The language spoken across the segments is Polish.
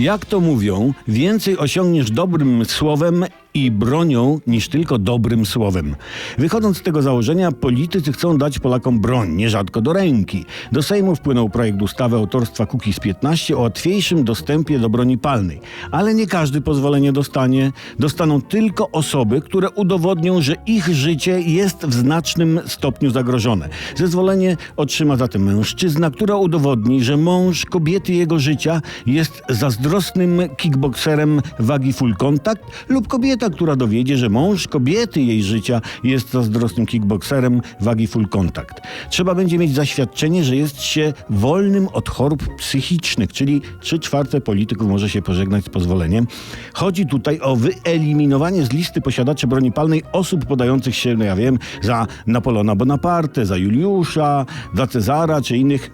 Jak to mówią, więcej osiągniesz dobrym słowem i bronią niż tylko dobrym słowem. Wychodząc z tego założenia, politycy chcą dać Polakom broń, nierzadko do ręki. Do Sejmu wpłynął projekt ustawy autorstwa Kukiz 15 o łatwiejszym dostępie do broni palnej. Ale nie każdy pozwolenie dostanie. Dostaną tylko osoby, które udowodnią, że ich życie jest w znacznym stopniu zagrożone. Zezwolenie otrzyma zatem mężczyzna, która udowodni, że mąż kobiety jego życia jest zazdrosnym kickbokserem wagi full contact lub kobieta, która dowiedzie, że mąż kobiety jej życia jest zazdrosnym kickbokserem wagi full contact. Trzeba będzie mieć zaświadczenie, że jest się wolnym od chorób psychicznych, czyli trzy czwarte polityków może się pożegnać z pozwoleniem. Chodzi tutaj o wyeliminowanie z listy posiadaczy broni palnej osób podających się, no ja wiem, za Napoleona Bonaparte, za Juliusza, za Cezara czy innych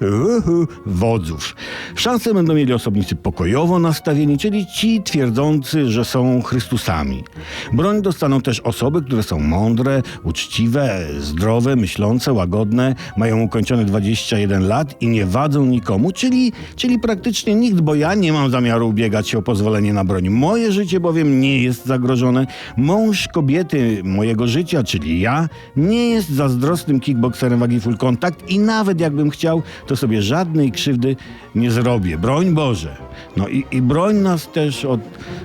wodzów. Szanse będą mieli osobnicy pokojowo nastawieni, czyli ci twierdzący, że są Chrystusami. Broń dostaną też osoby, które są mądre, uczciwe, zdrowe, myślące, łagodne, mają ukończone 21 lat i nie wadzą nikomu, czyli, czyli praktycznie nikt, bo ja nie mam zamiaru ubiegać się o pozwolenie na broń. Moje życie bowiem nie jest zagrożone. Mąż kobiety mojego życia, czyli ja, nie jest zazdrosnym kickbokserem wagi full contact i nawet jakbym chciał, to sobie żadnej krzywdy nie zrobię. Broń Boże. No i, i broń nas też od,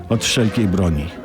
od wszelkiej broni.